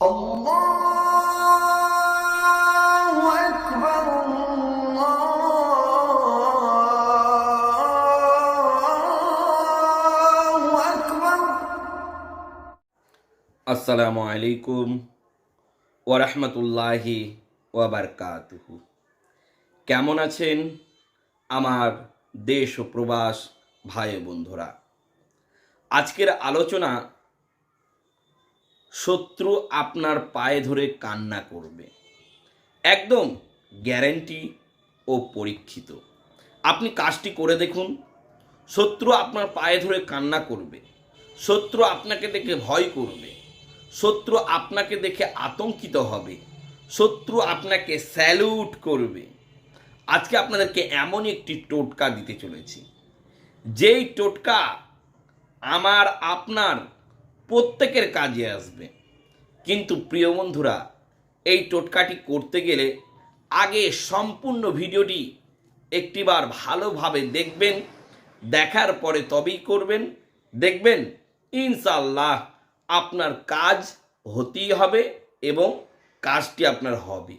আসসালামু আলাইকুম ওরহমতুল্লাহি ওয়াবারকাতুহু কেমন আছেন আমার দেশ ও প্রবাস ভাই বন্ধুরা? আজকের আলোচনা শত্রু আপনার পায়ে ধরে কান্না করবে। একদম গ্যারেন্টি ও পরীক্ষিত। আপনি কাজটি করে দেখুন। শত্রু আপনার পায়ে ধরে কান্না করবে। শত্রু আপনাকে দেখে ভয় করবে। শত্রু আপনাকে দেখে আতঙ্কিত হবে। শত্রু আপনাকে স্যালুট করবে। আজকে আপনাদেরকে এমনই একটি টোটকা দিতে চলেছি। যেই টোটকা আমার, আপনার প্রত্যেকের কাজে আসবে। কিন্তু প্রিয় বন্ধুরা, এই টোটকাটি করতে গেলে আগে সম্পূর্ণ ভিডিওটি একটিবার ভালোভাবে দেখবেন, দেখার পরে তবেই করবেন। দেখবেন ইনশাল্লাহ আপনার কাজ হতেই হবে এবং কাজটি আপনার হবে।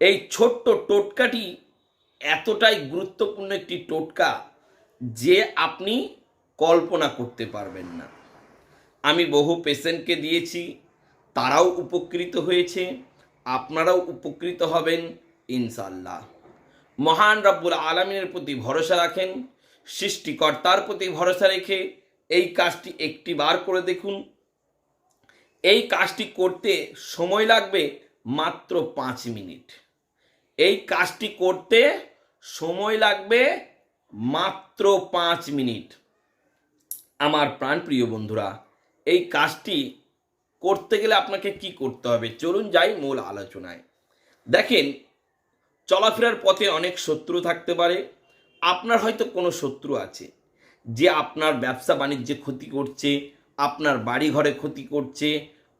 এই ছোট্ট টোটকাটি এতটাই গুরুত্বপূর্ণ একটি টোটকা যে আপনি কল্পনা করতে পারবেন না। আমি বহু পেশেন্টকে দিয়েছি, তারাও উপকৃত হয়েছে, আপনারাও উপকৃত হবেন ইনশাল্লাহ মহান রব্বুল আলমিনের প্রতি ভরসা রাখেন, সৃষ্টিকর্তার প্রতি ভরসা রেখে এই কাজটি একটি বার করে দেখুন। এই কাজটি করতে সময় লাগবে মাত্র পাঁচ মিনিট। এই কাজটি করতে সময় লাগবে মাত্র পাঁচ মিনিট। আমার প্রাণপ্রিয় বন্ধুরা এই কাজটি করতে গেলে আপনাকে কি করতে হবে? চলুন যাই মূল আলোচনায়। দেখেন, চলাফেরার পথে অনেক শত্রু থাকতে পারে। আপনার হয়তো কোনো শত্রু আছে যে আপনার ব্যবসা বাণিজ্যে ক্ষতি করছে, আপনার বাড়ি ঘরে ক্ষতি করছে,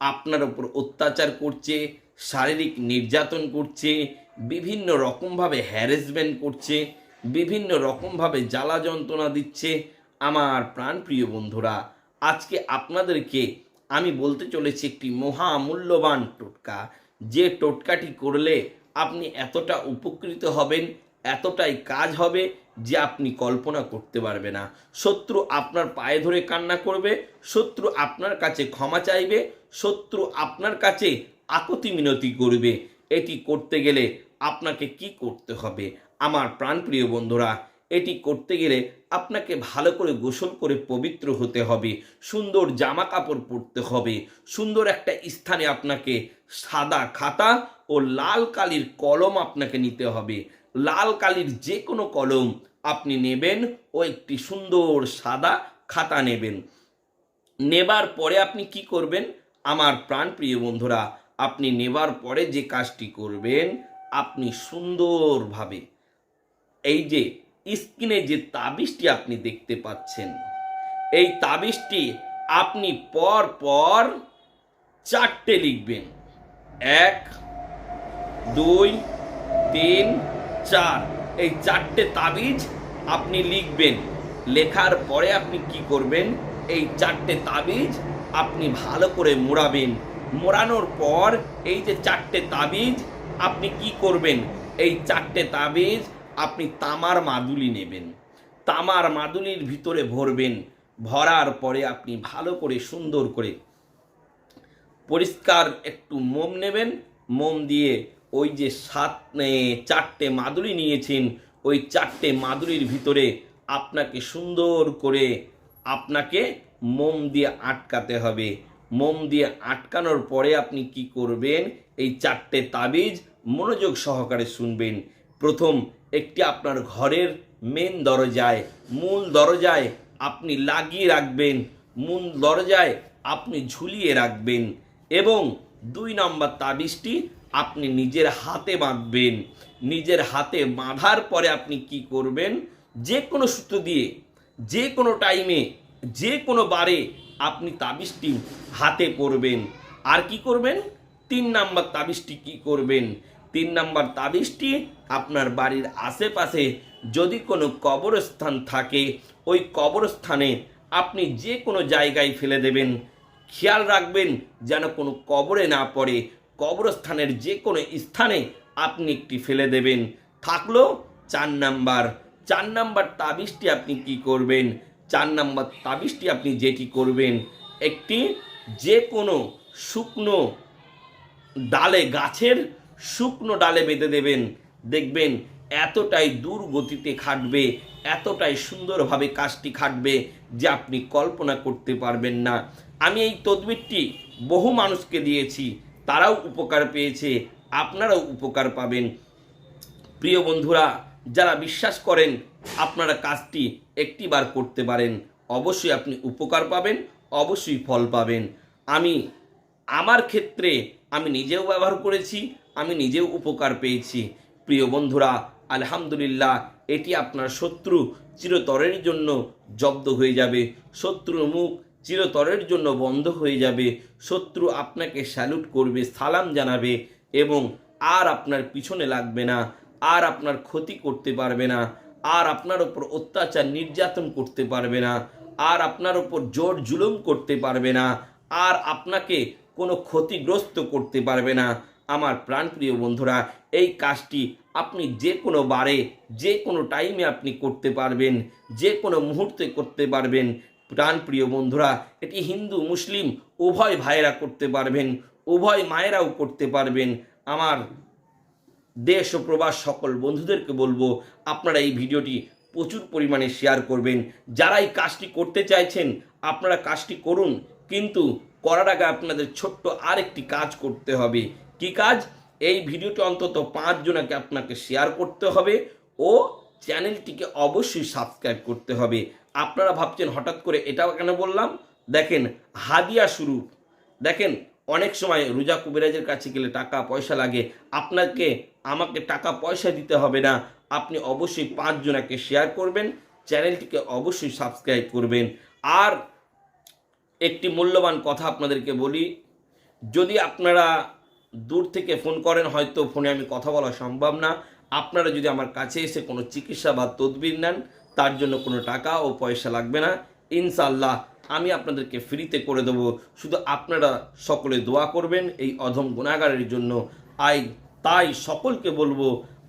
আপনার ওপর অত্যাচার করছে, শারীরিক নির্যাতন করছে, বিভিন্ন রকমভাবে হ্যারাসমেন্ট করছে, বিভিন্ন রকমভাবে জ্বালা যন্ত্রণা দিচ্ছে। আমার প্রাণপ্রিয় বন্ধুরা আজকে আপনাদেরকে আমি বলতে চলেছি একটি মহামূল্যবান টোটকা। যে টোটকাটি করলে আপনি এতটা উপকৃত হবেন, এতটাই কাজ হবে যে আপনি কল্পনা করতে পারবে না। শত্রু আপনার পায়ে ধরে কান্না করবে, শত্রু আপনার কাছে ক্ষমা চাইবে, শত্রু আপনার কাছে আকতি মিনতি করবে। এটি করতে গেলে আপনাকে কি করতে হবে? আমার প্রাণপ্রিয় বন্ধুরা এটি করতে গেলে আপনাকে ভালো করে গোসল করে পবিত্র হতে হবে, সুন্দর জামা কাপড় পরতে হবে, সুন্দর একটা স্থানে আপনাকে সাদা খাতা ও লাল কালির কলম আপনাকে নিতে হবে। লাল কালির যে কোনো কলম আপনি নেবেন ও একটি সুন্দর সাদা খাতা নেবেন। নেবার পরে আপনি কি করবেন? আমার প্রাণপ্রিয় বন্ধুরা, আপনি নেবার পরে যে কাজটি করবেন, আপনি সুন্দরভাবে এই যে স্ক্রিনে যে তাবিজটি আপনি দেখতে পাচ্ছেন, এই তাবিজটি আপনি পর পর চারটে লিখবেন। এক, দুই, তিন, চার। এই চারটে তাবিজ আপনি লিখবেন। লেখার পরে আপনি কি করবেন? এই চারটে তাবিজ আপনি ভালো করে মোড়াবেন। মোড়ানোর পর এই যে চারটে তাবিজ আপনি কি করবেন? এই চারটে তাবিজ আপনি তামার মাদুলি নেবেন। তামার মাদুলির ভিতরে ভরবেন। ভরার পরে আপনি ভালো করে সুন্দর করে পরিষ্কার একটু মোম নেবেন। মোম দিয়ে ওই যে সাত চারটে মাদুলি নিয়েছেন, ওই চারটে মাদুলির ভিতরে আপনাকে সুন্দর করে আপনাকে মোম দিয়ে আটকাতে হবে। মোম দিয়ে আটকানোর পরে আপনি কি করবেন? এই চারটে তাবিজ মনোযোগ সহকারে শুনবেন। প্রথম একটি আপনার ঘরের মেন দরজায়, মূল দরজায় আপনি লাগিয়ে রাখবেন, মূল দরজায় আপনি ঝুলিয়ে রাখবেন এবং দুই নম্বর তাবিজটি আপনি নিজের হাতে বাঁধবেন। নিজের হাতে বাঁধার পরে আপনি কি করবেন? যে কোনো সূত্র দিয়ে, যে কোনো টাইমে যে কোনো বারে আপনি তাবিজটি হাতে পরবেন আর কি করবেন? তিন নাম্বার তাবিজটি কি করবেন? তিন নাম্বার তাবিজটি আপনার বাড়ির আশেপাশে যদি কোনো কবরস্থান থাকে, ওই কবরস্থানে আপনি যে কোনো জায়গায় ফেলে দেবেন। খেয়াল রাখবেন যেন কোনো কবরে না পড়ে, কবরস্থানের যে কোনো স্থানে আপনি একটি ফেলে দেবেন। থাকল চার নাম্বার। চার নাম্বার তাবিজটি আপনি কি করবেন? চার নাম্বার তাবিজটি আপনি যেটি করবেন, একটি যে কোনো শুকনো ডালে গাছের শুকনো ডালে বেঁধে দেবেন। দেখবেন এতটাই দূর গতিতে খাটবে, এতটাই সুন্দরভাবে কাজটি খাটবে যে আপনি কল্পনা করতে পারবেন না। আমি এই তদবিরটি বহু মানুষকে দিয়েছি, তারাও উপকার পেয়েছে, আপনারাও উপকার পাবেন। প্রিয় বন্ধুরা, যারা বিশ্বাস করেন, আপনারা কাজটি একটিবার করতে পারেন। অবশ্যই আপনি উপকার পাবেন, অবশ্যই ফল পাবেন। আমি, আমার ক্ষেত্রে আমি নিজেও ব্যবহার করেছি আমি নিজেও উপকার পেয়েছি। প্রিয় বন্ধুরা, আলহামদুলিল্লাহ, এটি আপনার শত্রু চিরতরের জন্য জব্দ হয়ে যাবে। শত্রুর মুখ চিরতরের জন্য বন্ধ হয়ে যাবে। শত্রু আপনাকে স্যালুট করবে, সালাম জানাবে এবং আর আপনার পিছনে লাগবে না, আর আপনার ক্ষতি করতে পারবে না, আর আপনার ওপর অত্যাচার নির্যাতন করতে পারবে না, আর আপনার ওপর জোর জুলুম করতে পারবে না, আর আপনাকে কোনো ক্ষতিগ্রস্ত করতে পারবে না। আমার প্রাণপ্রিয় বন্ধুরা, এই কাজটি আপনি যে কোনো বারে, যে কোনো টাইমে আপনি করতে পারবেন, যে কোনো মুহূর্তে করতে পারবেন। প্রাণপ্রিয় বন্ধুরা, এটি হিন্দু, মুসলিম, উভয় ভাইয়েরা করতে পারবেন, উভয় মায়েরাও করতে পারবেন। আমার দেশ ও প্রবাস সকল বন্ধুদেরকে বলব, আপনারা এই ভিডিওটি প্রচুর পরিমাণে শেয়ার করবেন। যারা এই কাজটি করতে চাইছেন, আপনারা কাজটি করুন, কিন্তু করার আগে আপনাদের ছোট্ট আরেকটি কাজ করতে হবে। কি কাজ? এই ভিডিওটি অন্তত পাঁচজনকে আপনাকে শেয়ার করতে হবে ও চ্যানেলটিকে অবশ্যই সাবস্ক্রাইব করতে হবে। আপনারা ভাবছেন, হঠাৎ করে এটাও কেন বললাম? দেখেন, হাদিয়া শুরু। দেখেন, অনেক সময় রোজা কুবেরাজের কাছে গেলে টাকা পয়সা লাগে। আপনাকে, আমাকে টাকা পয়সা দিতে হবে না। আপনি অবশ্যই পাঁচজনাকে শেয়ার করবেন চ্যানেলটিকে অবশ্যই সাবস্ক্রাইব করবেন। আর একটি মূল্যবান কথা আপনাদেরকে বলি, যদি আপনারা দূর থেকে ফোন করেন, হয়তো ফোনে আমি কথা বলা সম্ভব না। আপনারা যদি আমার কাছে এসে কোনো চিকিৎসা বা তদবির নেন, তার জন্য কোনো টাকা ও পয়সা লাগবে না। ইনশাল্লাহ আমি আপনাদেরকে ফ্রিতে করে দেবো। শুধু আপনারা সকলে দোয়া করবেন, এই অধম গুণাগারের জন্য। আই, তাই সকলকে বলব,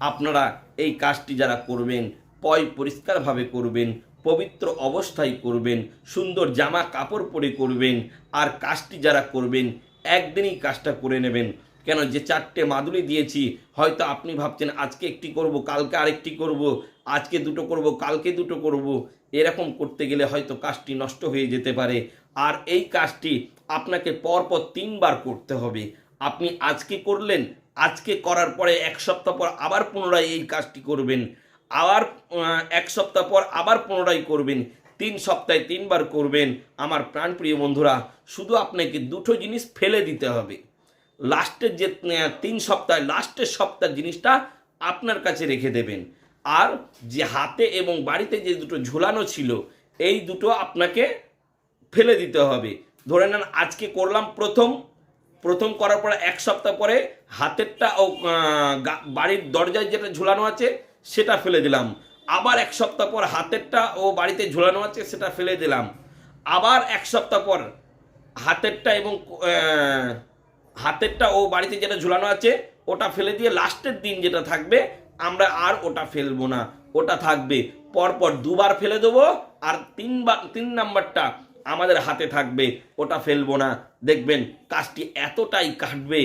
আপনারা এই কাজটি যারা করবেন, পয় পরিষ্কারভাবে করবেন, পবিত্র অবস্থায় করবেন, সুন্দর জামা কাপড় পরে করবেন, আর কাজটি যারা করবেন একদিনই কাজটা করে নেবেন। কেন যে চারটে মাদুলি দিয়েছি, হয়তো আপনি ভাবছেন, আজকে একটি করব, কালকে আরেকটি করব, আজকে দুটো করব, কালকে দুটো করব। এরকম করতে গেলে হয়তো কাজটি নষ্ট হয়ে যেতে পারে। আর এই কাজটি আপনাকে পরপর তিনবার করতে হবে। আপনি আজকে করলেন, আজকে করার পরে এক সপ্তাহ পর আবার পুনরায় এই কাজটি করবেন। আবার এক সপ্তাহ পর আবার পুনরায় করবেন। তিন সপ্তাহে তিনবার করবেন। আমার প্রাণপ্রিয় বন্ধুরা, শুধু আপনাকে দুটো জিনিস ফেলে দিতে হবে। লাস্টের যে তিন সপ্তাহে, লাস্টের সপ্তাহ জিনিসটা আপনার কাছে রেখে দেবেন। আর যে হাতে এবং বাড়িতে যে দুটো ঝুলানো ছিল, এই দুটো আপনাকে ফেলে দিতে হবে। ধরে নেন, আজকে করলাম প্রথম। প্রথম করার পরে এক সপ্তাহ পরে হাতেরটা ও বাড়ির দরজায় যেটা ঝুলানো আছে, সেটা ফেলে দিলাম। আবার এক সপ্তাহ পর হাতেরটা ও বাড়িতে ঝুলানো আছে, সেটা ফেলে দিলাম। আবার এক সপ্তাহ পর হাতেরটা এবং হাতেরটা ও বাড়িতে যেটা ঝুলানো আছে, ওটা ফেলে দিয়ে লাস্টের দিন যেটা থাকবে, আমরা আর ওটা ফেলব না, ওটা থাকবে। পরপর দুবার ফেলে দেবো আর তিনবার, তিন নাম্বারটা আমাদের হাতে থাকবে, ওটা ফেলব না। দেখবেন কাজটি এতটাই কাটবে,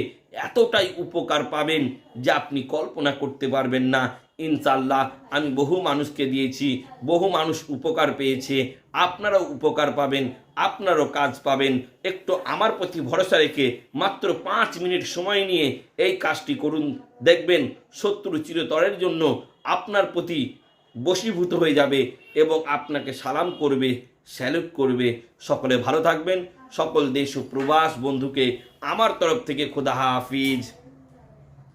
এতটাই উপকার পাবেন যে আপনি কল্পনা করতে পারবেন না। ইনশাল্লাহ আমি বহু মানুষকে দিয়েছি, বহু মানুষ উপকার পেয়েছে, আপনারাও উপকার পাবেন, আপনারও কাজ পাবেন। একটু আমার প্রতি ভরসা রেখে মাত্র পাঁচ মিনিট সময় নিয়ে এই কাজটি করুন। দেখবেন শত্রু চিরতরের জন্য আপনার প্রতি বশীভূত হয়ে যাবে এবং আপনাকে সালাম করবে, স্যালুট করবে। সকলে ভালো থাকবেন। সকল দেশ ও প্রবাস বন্ধুকে আমার তরফ থেকে খোদা হাফিজ।